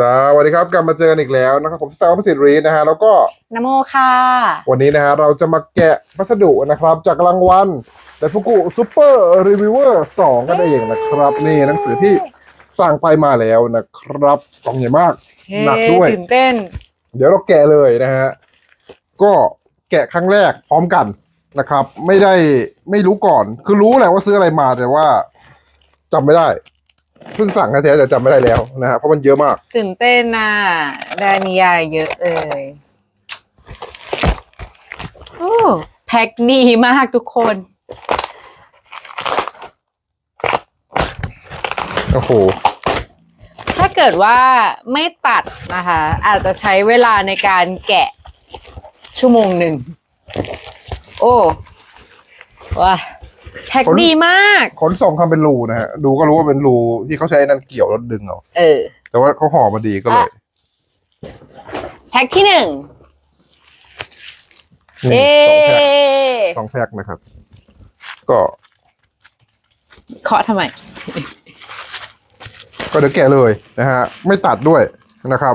สวัสดีครับกลับมาเจอกันอีกแล้วนะครับผมสตาร์พิสิทธิ์รีดนะฮะแล้วก็นโมค่ะ วันนี้นะฮะเราจะมาแกะพัสดุนะครับ จากรางวัลแต่ฟุกุซูเปอร์รีวิวเวอร์สองกันเองนะครับ นี่หนังสือที่สั่งไปมาแล้วนะครับกล่องใหญ่มาก หนักด้วยตื่นเต้น เดี๋ยวเราแกะเลยนะฮะก็แกะครั้งแรกพร้อมกันนะครับ ไม่ได้ไม่รู้ก่อน คือรู้แหละว่าซื้ออะไรมาแต่ว่าจำไม่ได้ เพิ่งสั่งแท้ๆแต่จำไม่ได้แล้วนะฮะเพราะมันเยอะมาก ตื่นเต้นน่ะได้นิยายเยอะเลยโอ้แพ็คดีมากทุกคน โอ้โห ถ้าเกิดว่าไม่ตัดนะคะ อาจจะใช้เวลาในการแกะชั่วโมงหนึ่ง โอ้ว้า แพ็คคนดีมาก ขนส่งทำเป็นรูนะฮะ ดูก็รู้ว่าเป็นรูที่เขาใช้นั่นเกี่ยวแล้วดึงเอา เออ แต่ว่าเขาห่อมาดีก็เลย แพ็คที่หนึ่งนี่เอ๊สองแพ็คสองแพ็คนะครับ ก็เคาะทำไม ก็เดี๋ยวแกะเลยนะฮะ ไม่ตัดด้วยนะครับ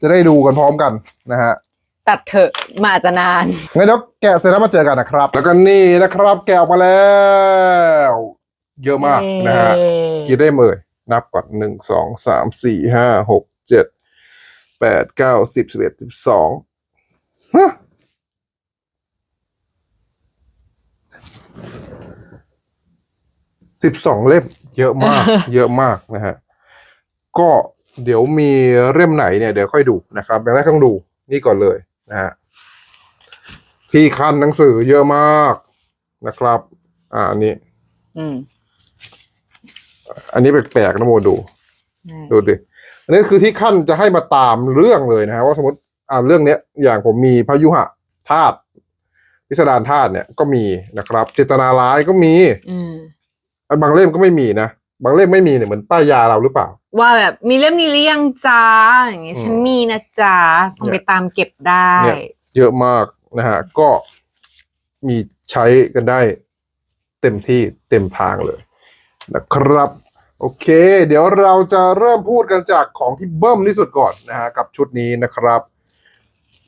จะได้ดูกันพร้อมกันนะฮะ ตัดเถอะมาอาจจะนาน งั้นเดี๋ยวแกะเสร็จแล้วมาเจอกันนะครับ แล้วก็นี่นะครับ แกะออกมาแล้ว เยอะมากนะฮะ กี่เล่มเอ่ยนับก่อนหนึ่งสองสามสี่ห้าหกเจ็ดแปดเก้าสิบสิบเอ็ดสิบสองฮะสิบสองเล่ม เยอะมาก เยอะมากนะฮะ ก็เดี๋ยวมีเล่มไหนเนี่ยเดี๋ยวค่อยดูนะครับอย่างแรกต้องดูนี่ก่อนเลย นะฮะที่คันหนังสือเยอะมากนะครับ อ่าอันนี้ อืมอันนี้แปลกๆนะโมดู ดูดิ อันนี้คือที่ขั้นจะให้มาตามเรื่องเลยนะฮะว่าสมมติอ่านเรื่องเนี้ย อย่างผมมีพยุหะธาตุพิสดารธาตุเนี่ยก็มีนะครับ เจตนาร้ายก็มี อืมอันบางเล่มก็ไม่มีนะ บางเล่มไม่มีเนี่ยเหมือนป้ายยาเราหรือเปล่า ว่าแบบมีเล่มนี้หรือยังจ้าอย่างเงี้ยอืมฉันมีนะจ้าต้องไปตามเก็บได้ เนี่ยเยอะมากนะฮะ ก็มีใช้กันได้ เต็มที่เต็มทางเลย นะครับ โอเค เดี๋ยวเราจะเริ่มพูดกันจากของที่เบิ้มที่สุดก่อนนะฮะกับชุดนี้นะครับ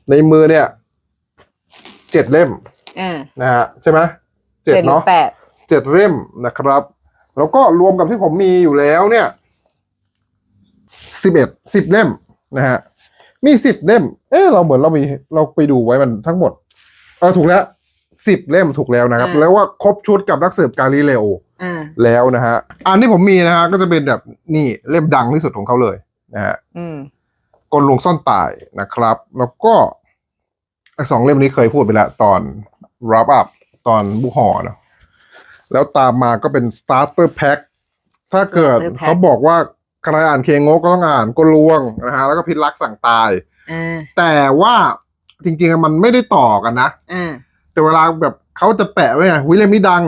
ในมือเนี่ยเจ็ดเล่มเออนะฮะใช่ไหมเจ็ดเจ็ดหรือเนาะแปด เจ็ดเล่มนะครับ แล้วก็รวมกับที่ผมมีอยู่แล้วเนี่ย สิบเอ็ดสิบเล่มนะฮะมีสิบเล่ม เออเราเหมือนเรามีเราไปดูไว้มันทั้งหมดเออถูกแล้วสิบเล่มถูกแล้วนะครับแล้วว่าครบชุดกับนักสืบกาลิเลโอ อ่า แล้วนะฮะ อันที่ผมมีนะฮะก็จะเป็นแบบนี่เล่มดังที่สุดของเขาเลยนะฮะอืม กลลวงซ่อนตายนะครับ แล้วก็ไอ้สองเล่มนี้เคยพูดไปแล้วตอน wrap up ตอนบุกหอเนอะแล้วตามมาก็เป็น starter pack ถ้าเกิด Starter pack เขาบอกว่า ใครอ่านเคงโงก็ต้องอ่านกลลวงนะฮะแล้วก็พิษรักสั่งตาย อ่าแต่ว่าจริงๆมันไม่ได้ต่อกันนะ อ่า แต่เวลาแบบเขาจะแปะไว้ไงวิเล่มนี้ดัง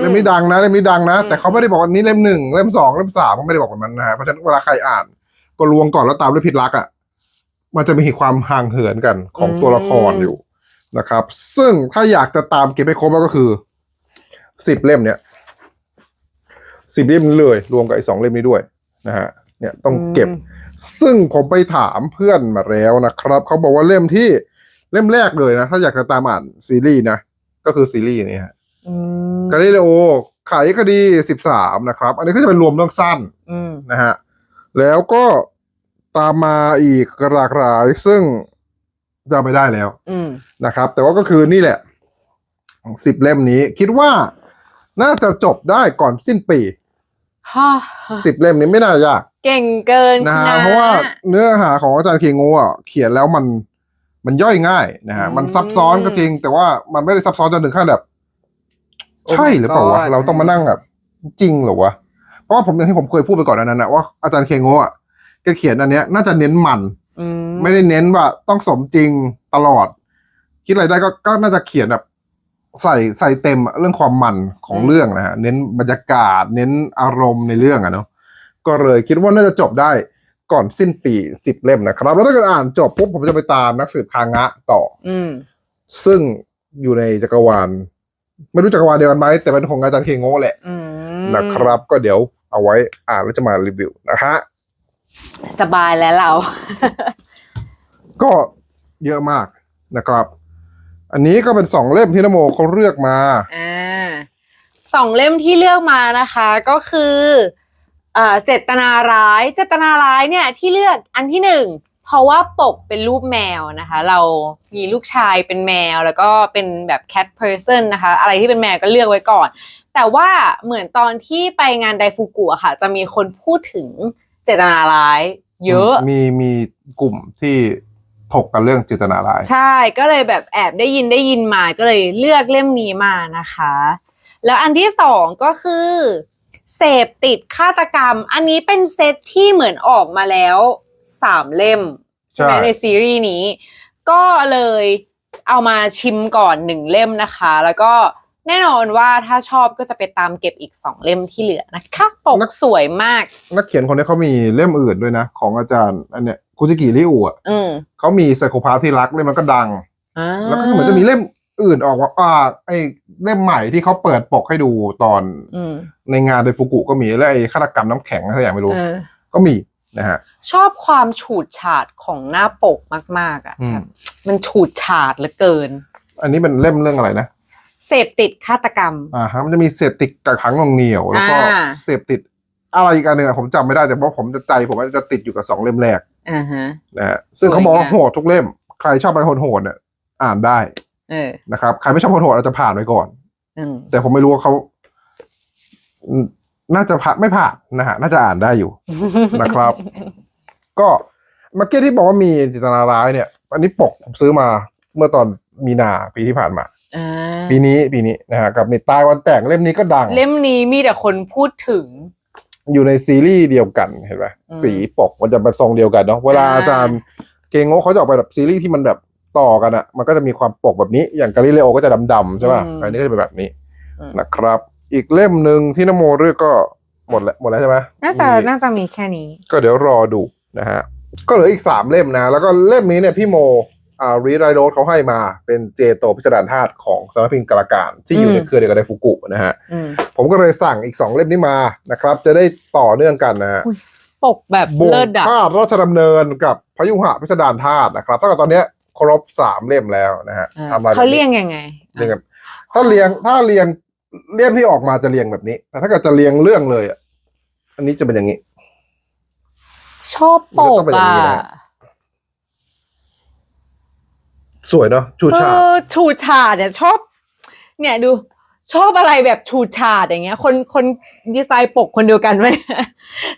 เล่มนี้ดังนะเล่มนี้ดังนะ อืม แต่เขาไม่ได้บอกว่านี้เล่มหนึ่งเล่มสองเล่มสามเขาไม่ได้บอกแบบนั้นนะฮะเพราะฉะนั้นเวลาใครอ่านก็ลวงก่อนแล้วตามด้วยพิษรักอะมันจะมีความห่างเหินกันของตัวละครอยู่นะครับ ซึ่งถ้าอยากจะตามเก็บให้ครบก็คือสิบเล่มเนี่ยสิบเล่มนี้เลย รวมกับไอ้สองเล่มนี้ด้วย นะฮะเนี่ยต้องเก็บ ซึ่งผมไปถามเพื่อนมาแล้วนะครับ เขาบอกว่าเล่มที่เล่มแรกเลยนะ ถ้าอยากจะตามอ่านซีรีส์นะ ก็คือซีรีส์นี้ฮะอืมกาลิเลโอไขคดีสิบสามนะครับ อันนี้ก็จะเป็นรวมเรื่องสั้นอืมนะฮะ แล้วก็ตามมาอีกหลากหลาย ซึ่งจำไม่ได้แล้วอืมนะครับ แต่ว่าก็คือนี่แหละสิบเล่มนี้ คิดว่าน่าจะจบได้ก่อนสิ้นปีฮ่า สิบเล่มนี้ไม่น่ายาก เก่งเกินนะฮะคณเพราะว่าเนื้อหาของอาจารย์เคงโงอะเขียนแล้วมันมันย่อยง่ายนะฮะอืมมันซับซ้อนก็จริง แต่ว่ามันไม่ได้ซับซ้อนจนถึงขั้นแบบ Oh my ใช่หรือเปล่าวะ God เราต้องมานั่งแบบ จริงเหรอวะเพราะว่าผมอย่างที่ผมเคยพูดไปก่อนอันนั้นนะว่าอาจารย์เคงโงอะแกเขียนอันเนี้ย น่าจะเน้นมันอืมไม่ได้เน้นว่าต้องสมจริงตลอด คิดอะไรได้ก็ก็น่าจะเขียนแบบ ใส่ใส่เต็มอะเรื่องความมันของเรื่องนะฮะเน้นบรรยากาศ เน้นอารมณ์ในเรื่องอะเนาะก็เลยคิดว่าน่าจะจบได้ก่อนสิ้นปีสิบเล่มนะครับ แล้วถ้าเกิดอ่านจบปุ๊บผมจะไปตามนักสืบคางะต่อ อืม ซึ่งอยู่ในจักรวาล ไม่รู้จักรวาลเดียวกันไหมแต่เป็นของอาจารย์เคงโง่แหละอืมนะครับ ก็เดี๋ยวเอาไว้อ่านแล้วจะมารีวิวนะฮะสบายแล้วเรา ก็เยอะมากนะครับ อันนี้ก็เป็นสองเล่มที่นโมเขาเลือกมา อ่าสองเล่มที่เลือกมานะคะก็คือเอ่อเจตนาร้ายเจตนาร้ายเนี่ยที่เลือกอันที่หนึ่งเพราะว่าปกเป็นรูปแมวนะคะ เรามีลูกชายเป็นแมวแล้วก็เป็นแบบ cat person นะคะ อะไรที่เป็นแมวก็เลือกไว้ก่อน แต่ว่าเหมือนตอนที่ไปงานไดฟูกุอะค่ะ จะมีคนพูดถึงเจตนาร้าย เยอะ มีมีกลุ่มที่ ถกกันเรื่องเจตนาร้าย ใช่ก็เลยแบบแอบได้ยินได้ยินมาก็เลยเลือกเล่มนี้มานะคะ แล้วอันที่สองก็คือ เสพติดฆาตกรรม อันนี้เป็นเซตที่เหมือนออกมาแล้วสามเล่ม ใช่ไหมใช่ในซีรีส์นี้ ก็เลยเอามาชิมก่อนหนึ่งเล่มนะคะ แล้วก็แน่นอนว่าถ้าชอบก็จะไปตามเก็บอีกสองเล่มที่เหลือนะคะปกสวยมาก นักเขียนคนนี้เขามีเล่มอื่นด้วยนะ ของอาจารย์อันเนี้ย คุจิกิริอุอะอืมเขามีไซโคพาที่รักเล่มมันก็ดัง อ่าแล้วก็เหมือนจะมีเล่มอื่นออกว่าอ่าไอ้เล่มใหม่ที่เขาเปิดปกให้ดูตอนอืมในงานไดฟุกุก็มีแล้วไอ้ฆาตกรรมน้ำแข็งอะไรอย่างไม่รู้ เออ ก็มีนะฮะ ชอบความฉูดฉาดของหน้าปกมาก ๆ อะอืม แบบมันฉูดฉาดเหลือเกิน อันนี้เป็นเล่มเรื่องอะไรนะเสพติดฆาตกรรม อ่าฮะมันจะมีเสพติดกักขังหน่วงเหนียว แล้วก็อ่า เสพติดอะไรอีกอันหนึ่งอะผมจำไม่ได้แต่เพราะผมจะใจผมว่าจะติดอยู่กับสองเล่มแรก อ่าฮะ นะฮะซึ่งเขาบอกว่าสวยงาม โหดทุกเล่ม ใครชอบอะไรโหดๆเนี่ยอ่านได้เออ นะครับ ใครไม่ชอบโหดๆอาจจะผ่านไปก่อน อืม แต่ผมไม่รู้ว่าเขาอืมน่าจะผ่านไม่ผ่านนะฮะ น่าจะอ่านได้อยู่ นะครับ ก็มาเก็ตที่บอกว่ามีจิตนาร้ายเนี่ย อันนี้ปกผมซื้อมาเมื่อตอนมีนาปีที่ผ่านมา อ่าปีนี้ปีนี้นะฮะกับในตายวันแต่งเล่มนี้ก็ดัง เล่มนี้มีแต่คนพูดถึง อยู่ในซีรีส์เดียวกันเห็นไหมอืม สีปกมันจะเป็นทรงเดียวกันเนาะเวลาอ่าอาจารย์เกงโง่เขาจะออกไปแบบซีรีส์ที่มันแบบต่อกันอะมันก็จะมีความปกแบบนี้อย่างกาลิเลโอก็จะดำๆใช่ป่ะอันนี้ก็จะเป็นแบบนี้อืม นะครับ อีกเล่มหนึ่งที่นโมเลือกก็หมดแล้วหมดแล้วใช่ไหมน่าจะมี น่าจะมีแค่นี้ ก็เดี๋ยวรอดูนะฮะ ก็เหลืออีกสามเล่มนะ แล้วก็เล่มนี้เนี่ยพี่โม อ่ารีไรโรสเขาให้มาเป็นเจโตพิสดารธาตุของสำนักพิมพ์กาลาการที่อยู่ในอืมเครือเดียวกับไดฟุกุนะฮะอืมผมก็เลยสั่งอีกสองเล่มนี้มานะครับ จะได้ต่อเนื่องกันนะฮะอุ๊ยปกแบบบ่งเลิศอะธาตุราชดำเนินกับพยุหะพิสดารธาตุนะครับตั้งแต่ตอนเนี้ยครบสามเล่มแล้วนะฮะอ่าทำอะไรเขาเรียงยังไงเรียงกันถ้าเรียงถ้าเรียงเล่มที่ออกมาจะเรียงแบบนี้ แต่ถ้าเกิดจะเรียงเรื่องเลยอะอันนี้จะเป็นอย่างนี้ ชอบปมันกก็ต้องเป็นอย่างนี้อะ นะ สวยเนาะชูเอชาติอฉูดฉาดเนี่ยชอบ เนี่ยดูชอบอะไรแบบฉูดฉาดอย่างเงี้ย คนคนดีไซน์ปกคนเดียวกันไหม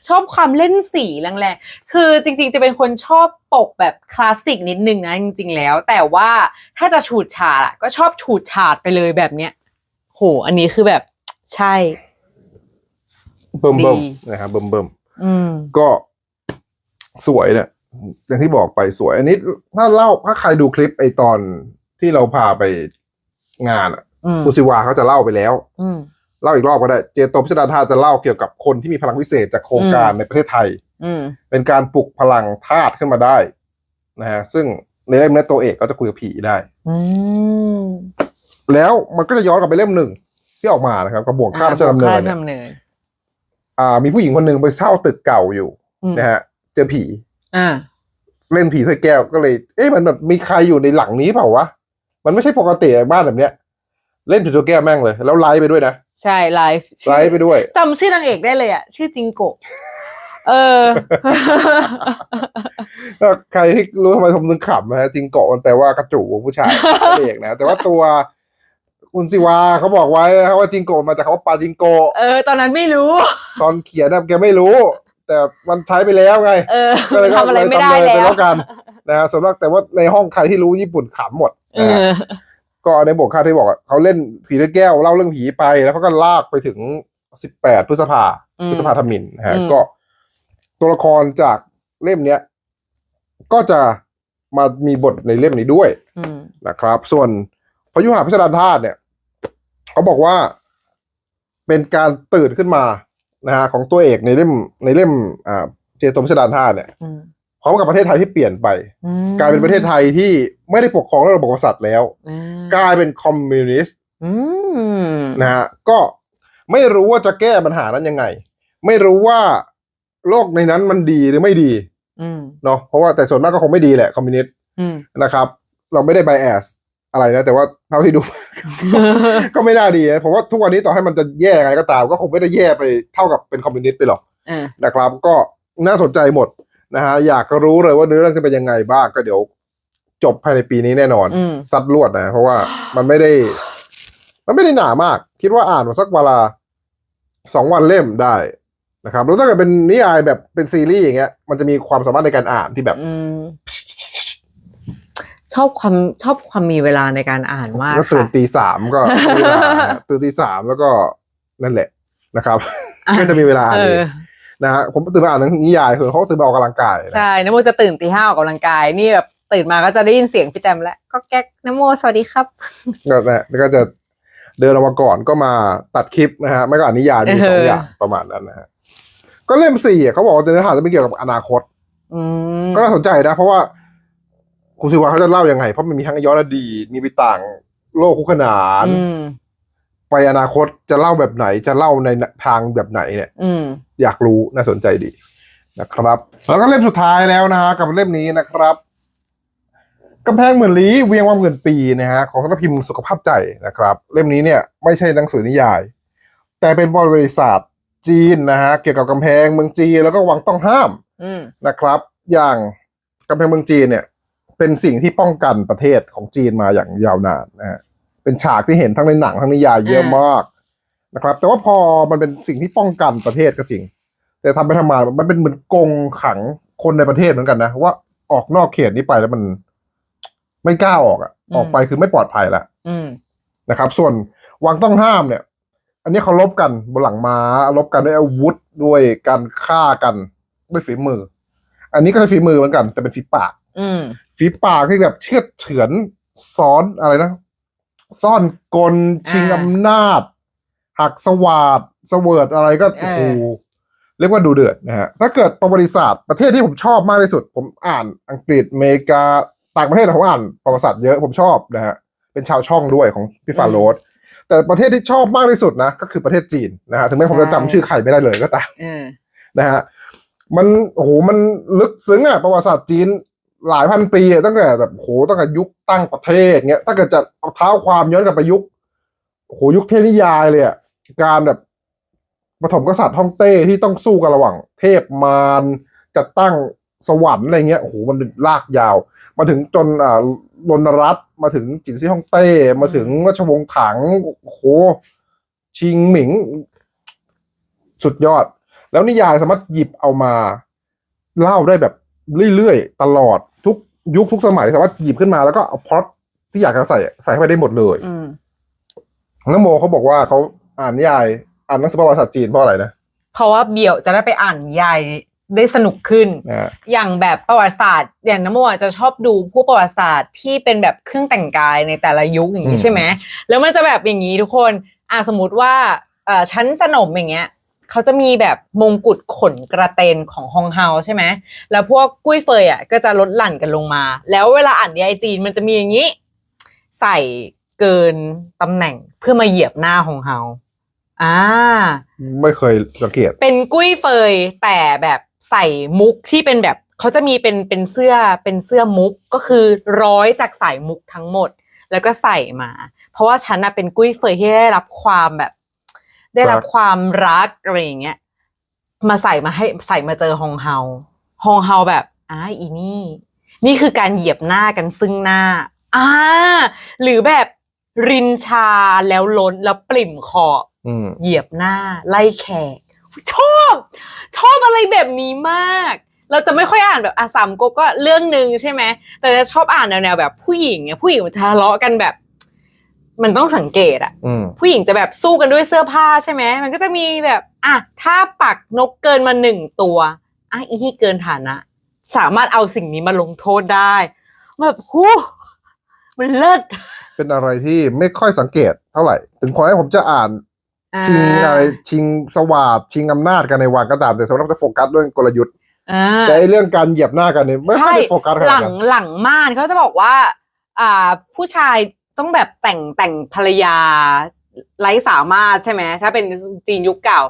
ชอบความเล่นสีแรงๆคือจริงๆจะเป็นคนชอบปกแบบคลาสสิกนิดนึงนะจริงๆแล้ว แต่ว่าถ้าจะฉูดฉาดอะก็ชอบฉูดฉาดไปเลยแบบเนี้ยโห อันนี้คือแบบใช่เบิ่มเบิ่มดีนะครับเบิ่มเบิ่มอืมก็สวยเนี่ย อย่างที่บอกไปสวย อันนี้ถ้าเล่าถ้าใครดูคลิปไอตอนที่เราพาไปงานอะอืมคุณสิวาเขาจะเล่าไปแล้วอืมเล่าอีกรอบก็ได้ เจโตพิสดารธาตุจะเล่าเกี่ยวกับคนที่มีพลังวิเศษจากโครงการอืมในประเทศไทยอืมเป็นการปลุกพลังธาตุขึ้นมาได้นะฮะซึ่งในเล่มนี้ตัวเอกก็จะคุยกับผีได้อืมแล้วมันก็จะย้อนกลับไปเล่มหนึ่งที่ออกมานะครับกระบวกข้าราชดำเนินค่าเนี่ยดำเนินอ่ามีผู้หญิงคนหนึ่งไปเช่าตึกเก่าอยู่อืมนะฮะเจอผี อ่า เล่นผีถ้วยแก้วก็เลย เอ๊ะมันแบบมีใครอยู่ในหลังนี้เปล่าวะ มันไม่ใช่ปกติบ้านแบบเนี้ย เล่นผีถ้วยแก้วแม่งเลย แล้วไลฟ์ไปด้วยนะ ใช่ไลฟ์ไลฟ์ไปด้วย จำชื่อนางเอกได้เลยอะ ชื่อจิงโกะเออถ้าใครที่รู้ทำไมผมถึงขำนะฮะจริงเกาะมันแปลว่ากระจูผู้ชายนั่นเองนะ แต่ว่าตัวคุณสิวาเขาบอกไว้นะครับว่าจิงโกะมาจากคำว่าปลาจิงโกะเออ ตอนนั้นไม่รู้ ตอนเขียนนะแกไม่รู้ แต่มันใช้ไปแล้วไงเออก็เลยก็ทำอะไรเลยไม่ได้จำเลยไปแล้แล้ววกันนะฮะสำหรับแต่ว่าในห้องใครที่รู้ญี่ปุ่นขำหมดเอนะฮะอ ก็ในบทค่าที่บอกอะเขาเล่นผีด้วยแก้วเล่าเรื่องผีไปแล้วเขาก็ลากไปถึงสิบแปดพฤษภาอืมพฤษภาธมินนะฮะอืม ก็ ตัวละครจากเล่มเนี้ยก็จะมามีบทในเล่มนี้ด้วย อืม นะครับ ส่วนพยุหะพิสดารธาตุเนี่ย เขาบอกว่าเป็นการตื่นขึ้นมา นะฮะของตัวเอกในเล่มในเล่มอ่าเจโตพิสดารธาตุเนี่ยอืมพร้อมกับประเทศไทยที่เปลี่ยนไป อืมกลายเป็นประเทศไทยที่ไม่ได้ปกครองด้วยระบบกษัตริย์แล้วอืมกลายเป็นคอมมิวนิสต์อืมนะฮะก็ไม่รู้ว่าจะแก้ปัญหานั้นยังไง ไม่รู้ว่าโลกในนั้นมันดีหรือไม่ดีอืมเนาะเพราะว่าแต่ส่วนมากก็คงไม่ดีแหละคอมมิวนิสต์อืมนะครับ เราไม่ได้ไบแอส อะไรนะ แต่ว่าเท่าที่ดู ก็ไม่น่าดีนะผมว่าทุกวันนี้ต่อให้มันจะแย่ไงก็ตาม ก็คงไม่ได้แย่ไปเท่ากับเป็นคอมมิวนิสต์ไปหรอกเออนะครับ ก็น่าสนใจหมดนะฮะอยากรู้เลยว่าเนื้อเรื่องจะเป็นยังไงบ้างก็เดี๋ยว จบภายในปีนี้แน่นอนอืมซัดลวดนะ เพราะว่ามันไม่ได้ มันไม่ได้หนามาก คิดว่าอ่านมาสักเวลาสองวันเล่มได้นะครับแล้วถ้าเกิดเป็นนิยายแบบเป็นซีรีส์อย่างเงี้ยมันจะมีความสามารถในการอ่านที่แบบอืม ชอบความชอบความมีเวลาในการอ่านมากก็ตื่นค่ะ ตีสามก็ มีเวลานะตื่นตีสามแล้วก็นั่นแหละนะครับ อะ ก็จะมีเวลาอ่านเอเอองนะฮะผมตื่นมาอ่านหนังนิยายคือเขาก็ตื่นมาออกกำลังกายนะ ใช่นโมจะตื่นตีห้าออกกำลังกาย นี่แบบตื่นมาก็จะได้ยินเสียงพี่แตมแล้วก็แก๊กนโมสวัสดีครับ ก็นะแล้วก็จะเดินออกมาก่อนก็มาตัดคลิปนะฮะไม่ก็อ่านนิยายมีสองเอออ อย่างประมาณนั้นนะฮะก็เล่มสี่อะเขาบอกว่าเนื้อหาจะไม่เกี่ยวกับอนาคต อืมก็น่าสนใจนะ เพราะว่า คุณซิวาเขาจะเล่ายังไง เพราะมันมีทั้งย้อนอดีตมีไปต่างโลกคู่ขนาน อืม ไปอนาคตจะเล่าแบบไหนจะเล่าในทางแบบไหนเนี่ย อืม อยากรู้น่าสนใจดีนะครับ แล้วก็เล่มสุดท้ายแล้วนะฮะกับเล่มนี้นะครับกำแพงหมื่นลี้เวียงวังหมื่นปีนะฮะของสำนักพิมพ์สุขภาพใจนะครับ เล่มนี้เนี่ยไม่ใช่หนังสือนิยาย แต่เป็นบริษัทจีนนะฮะเกี่ยวกับกำแพงเมืองจีนแล้วก็วังต้องห้ามอืม นะครับ อย่างกำแพงเมืองจีนเนี่ย เป็นสิ่งที่ป้องกันประเทศของจีนมาอย่างยาวนานนะฮะเป็นฉากที่เห็นทั้งในหนังทั้งนิยายเยอะมากนะครับ แต่ว่าพอมันเป็นสิ่งที่ป้องกันประเทศก็จริง แต่ทำไปทำมามันเป็นเหมือนกรงขังคนในประเทศเหมือนกันนะว่าออกนอกเขตนี้ไปแล้วมัน ไม่กล้าออกอะอืมออกไปคือไม่ปลอดภัยละอืมนะครับ ส่วนวังต้องห้ามเนี่ย อันนี้เขาลบกันบนหลังม้าลบกันด้วยอาวุธด้วยการฆ่ากันด้วยฝีมือ อันนี้ก็ใช้ฝีมือเหมือนกัน แต่เป็นฝีปากอืม ฝีปากที่แบบเชือดเฉือนซ้อนอะไรนะ ซ่อนกลชิงอ่าอำนาจ หักสวาดเสวิร์ดอะไรก็เออโอ้โหเรียกว่าดูเดือดนะฮะถ้าเกิดประวัติศาสตร์ประเทศที่ผมชอบมากที่สุด ผมอ่านอังกฤษอเมริกาต่างประเทศผมอ่านประวัติศาสตร์เยอะผมชอบนะฮะเป็นชาวช่องด้วยของพี่ฟาโรสแต่ประเทศที่ชอบมากที่สุดนะก็คือประเทศจีนนะฮะถึงแม้ผมจะจำชื่อใครไม่ได้เลยก็ตามเออนะฮะมันโอ้โหมันลึกซึ้งอะประวัติศาสตร์จีน หลายพันปีอะตั้งแต่แบบโหตั้งแต่ยุคตั้งประเทศเงี้ยถ้าเกิดจะเอาเท้าความย้อนกลับไปยุคโหยุคเทพนิยายเลยอะการแบบปฐมกษัตริย์ฮ่องเต้ที่ต้องสู้กันระหว่าง เทพมารจัดตั้งสวรรค์อะไรเงี้ยโอ้โหมันลากยาว มาถึงจนอ่ารณรัตมาถึงจินซี่ฮ่องเต้มาถึงราชวงศ์ถังโหชิงหมิง สุดยอด แล้วนิยายสามารถหยิบเอามา เล่าได้แบบ เรื่อยๆ ตลอดทุกยุคทุกสมัยสามารถหยิบขึ้นมาแล้วก็เอาพล็อตที่อยากจะใส่ใส่เข้าไปได้หมดเลยอืมน้องโมเขาบอกว่าเขาอ่านนิยายอ่านหนังสือประวัติศาสตร์จีนเพราะอะไรนะเพราะว่าเบี่ยวจะได้ไปอ่านนิยายได้สนุกขึ้น นะฮะ อย่างแบบประวัติศาสตร์อย่างน้ำโมอาจจะชอบดูผู้ประวัติศาสตร์ที่เป็นแบบเครื่องแต่งกายในแต่ละยุคอย่างนี้ใช่ไหมแล้วมันจะแบบอย่างนี้ทุกคนอ่าสมมติว่าเอ่อชั้นสนมอย่างเงี้ย เขาจะมีแบบมงกุฎขนกระเตนของฮองเฮาใช่ไหมแล้วพวกกุ้ยเฟยอะก็จะลดหลั่นกันลงมา แล้วเวลาอ่านนิยายจีนมันจะมีอย่างนี้ ใส่เกินตำแหน่งเพื่อมาเหยียบหน้าฮองเฮาอ่า ไม่เคยสังเกต เป็นกุ้ยเฟยแต่แบบใส่มุกที่เป็นแบบเขาจะมีเป็นเป็นเสื้อเป็นเสื้อมุกก็คือร้อยจากสายมุกทั้งหมด แล้วก็ใส่มา เพราะว่าฉันน่ะเป็นกุ้ยเฟยที่ได้รับความแบบ ได้รับรักความรักอะไรอย่างเงี้ยมาใส่มาให้ใส่มาเจอฮองเฮาฮองเฮาแบบอ่าอีนี่ นี่คือการเหยียบหน้ากันซึ่งหน้าอ่าหรือแบบรินชาแล้วล้นแล้วปริ่มขอบอืมเหยียบหน้า ไล่แขก ชอบ ชอบอะไรแบบนี้มาก เราจะไม่ค่อยอ่านแบบอาสามก๊กก็เรื่องหนึ่งใช่ไหมแต่จะชอบอ่านแนวๆแบบผู้หญิงเนี่ยผู้หญิงมันจะทะเลาะกันแบบ มันต้องสังเกตอะอืม ผู้หญิงจะแบบสู้กันด้วยเสื้อผ้าใช่ไหมมันก็จะมีแบบอะถ้าปักนกเกินมาหนึ่งตัวอะอีนี่เกินฐานะ สามารถเอาสิ่งนี้มาลงโทษได้แบบหูมันเลิศเป็นอะไรที่ไม่ค่อยสังเกตเท่าไหร่ ถึงขอให้ผมจะอ่านอ่าชิงอะไรชิงสวาดชิงอำนาจกันในวังก็ตามแต่สำหรับจะโฟกัสเรื่องกลยุทธ์ อ่า แต่ไอ้เรื่องการเหยียบหน้ากันเนี่ยไม่ค่อยได้โฟกัสขหนาลัดงนั้น หลังม่านเขาจะบอกว่า อ่าผู้ชาย ต้องแบบแต่งแต่งภรรยาไร้สามารถใช่ไหมถ้าเป็นจีนยุคเก่า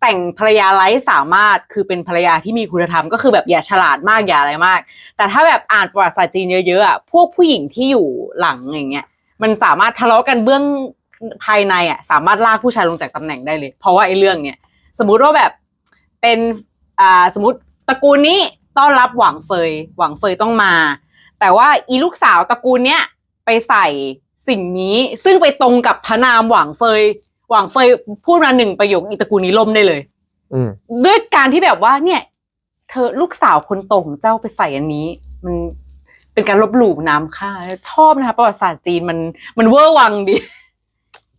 แต่งภรรยาไร้สามารถคือเป็นภรรยาที่มีคุณธรรมก็คือแบบอย่าฉลาดมากอย่าอะไรมาก แต่ถ้าแบบอ่านประวัติศาสตร์จีนเยอะๆอะพวกผู้หญิงที่อยู่หลังอย่างเงี้ยมันสามารถทะเลาะกันเบื้องภายในอะสามารถลากผู้ชายลงจากตำแหน่งได้เลย เพราะว่าไอ้เรื่องเนี้ยสมมุติว่าแบบเป็นอ่าสมมติตระกูลนี้ต้อนรับหวังเฟยหวังเฟยต้องมา แต่ว่าอีลูกสาวตระกูลเนี้ยไปใส่ สิ่งนี้ซึ่งไปตรงกับพระนามหวังเฟย หวังเฟยพูดมาหนึ่งประโยคอีตระกูลนี้ล่มได้เลย อืมด้วยการที่แบบว่า เนี่ย เธอลูกสาวคนโตของเจ้าไปใส่อันนี้ มันเป็นการลบหลู่น้ำค่า ชอบนะคะประวัติศาสตร์จีนมันมันเวอร์วังดี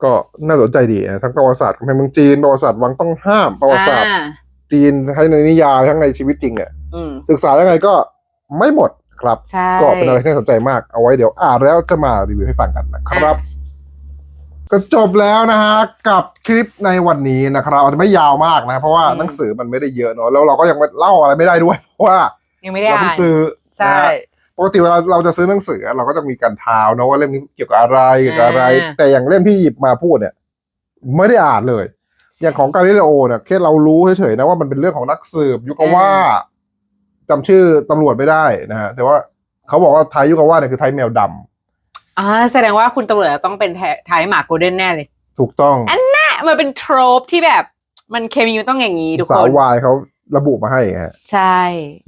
ก็น่าสนใจดีนะทั้งประวัติศาสตร์ของเมืองจีนประวัติศาสตร์วังต้องห้ามประวัติศาสตร์อ่าจีนทั้งในนิยายทั้งในชีวิตจริงเนี่ยอืมศึกษายังไงก็ไม่หมด ครับ ใช่ ก็เป็นอะไรที่น่าสนใจมากเอาไว้เดี๋ยวอ่านแล้วจะมารีวิวให้ฟังกันนะครับอะก็จบแล้วนะฮะกับคลิปในวันนี้นะครับอาจจะไม่ยาวมากนะ เพราะว่าอืม หนังสือมันไม่ได้เยอะเนอะแล้วเราก็ยังเล่าอะไรไม่ได้ด้วยเพราะว่ายังไม่ได้เราอ่าเพิ่งนซื้อใช่ นะฮะ ปกติเวลาเราจะซื้อหนังสือเราก็จะมีการทาวน์เนอะว่าเล่มนี้เกี่ยวกับอะไรเกี่ยวกับอะไร อ่า แต่อย่างเล่มที่หยิบมาพูดเนี่ย ไม่ได้อ่านเลย อย่างของกาลิเลโอเนี่ยแค่เรารู้เฉยๆนะว่ามันเป็นเรื่องของนักสืบยุคว่า จำชื่อตำรวจไม่ได้นะฮะแต่ว่าเขาบอกว่าไทยยุคว่าเนี่ยคือไทยแมวดำอ่าแสดงว่าคุณตำรวจต้องเป็นแทไทยหมาโกลเด้นแน่เลยถูกต้องอะมันเป็นโทรปที่แบบมันเคมีมันต้องอย่างนี้ทุกสาควน วายเขาระบุมาให้ฮะใช่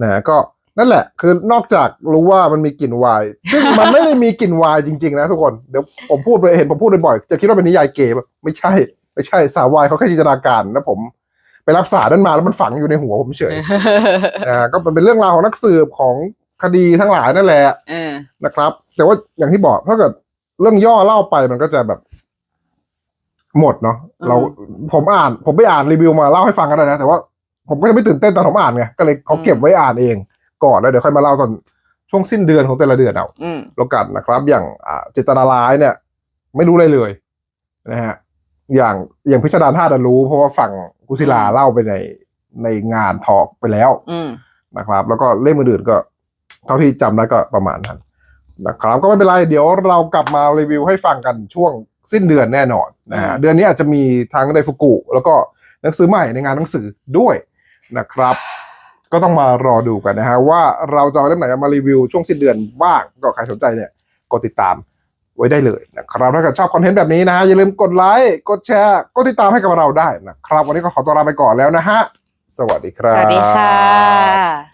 นะฮะก็นั่นแหละ คือนอกจากรู้ว่ามันมีกลิ่นวายซึ่งมันไม่ได้มีกลิ่นวายจริง ๆ นะทุกคนเดี๋ยวผมพูดไปเห็นผมพูดบ่อยๆจะคิดว่าเป็นนิยายเกย์ป่ะไม่ใช่ ไม่ใช่สาววายเขาแค่จินตนาการแล้วผม ไปรับสารนั้นมาแล้วมันฝังอยู่ในหัวผมเฉยนะฮะก็มันเป็นเรื่องราวของนักสืบของคดีทั้งหลายนั่นแหละเออนะครับ แต่ว่าอย่างที่บอกถ้าเกิดเรื่องย่อเล่าไปมันก็จะแบบ หมดเนาะอืมเราผมอ่าน ผมไปอ่านรีวิวมาเล่าให้ฟังกันได้นะแต่ว่าผมก็จะไม่ตื่นเต้นตอนผมอ่านไงก็เลยเขาเก็บไว้อ่านเอง ก่อนแล้วเดี๋ยวค่อยมาเล่าตอนช่วงสิ้นเดือนของแต่ละเดือนเอาอืมแล้วกันนะครับ อย่างอ่าเจตนาร้ายเนี่ย ไม่รู้เลยเลย นะฮะ อย่างอย่างพิสดารธาตุอะรู้ เพราะว่าฝั่งกุศิลาอืมเล่าไปในในงานทอกไปแล้วอืมนะครับ แล้วก็เล่มอื่นๆก็ เท่าที่จำได้ก็ประมาณนั้นนะครับ ก็ไม่เป็นไร เดี๋ยวเรากลับมารีวิวให้ฟังกันช่วงสิ้นเดือนแน่นอนนะฮะอืมเดือนนี้อาจจะมีทั้งไดฟุกุ แล้วก็หนังสือใหม่ในงานหนังสือด้วยนะครับ ก็ต้องมารอดูกันนะฮะว่าเราจะเอาเล่มไหนมารีวิวช่วงสิ้นเดือนบ้างก็ใครสนใจเนี่ยกดติดตาม ไว้ได้เลยนะครับถ้าเกิดชอบคอนเทนต์แบบนี้นะฮะอย่าลืมกดไลค์กดแชร์กดติดตามให้กับเราได้นะครับ วันนี้ก็ขอตัวลาไปก่อนแล้วนะฮะสวัสดีครับ สวัสดีค่ะ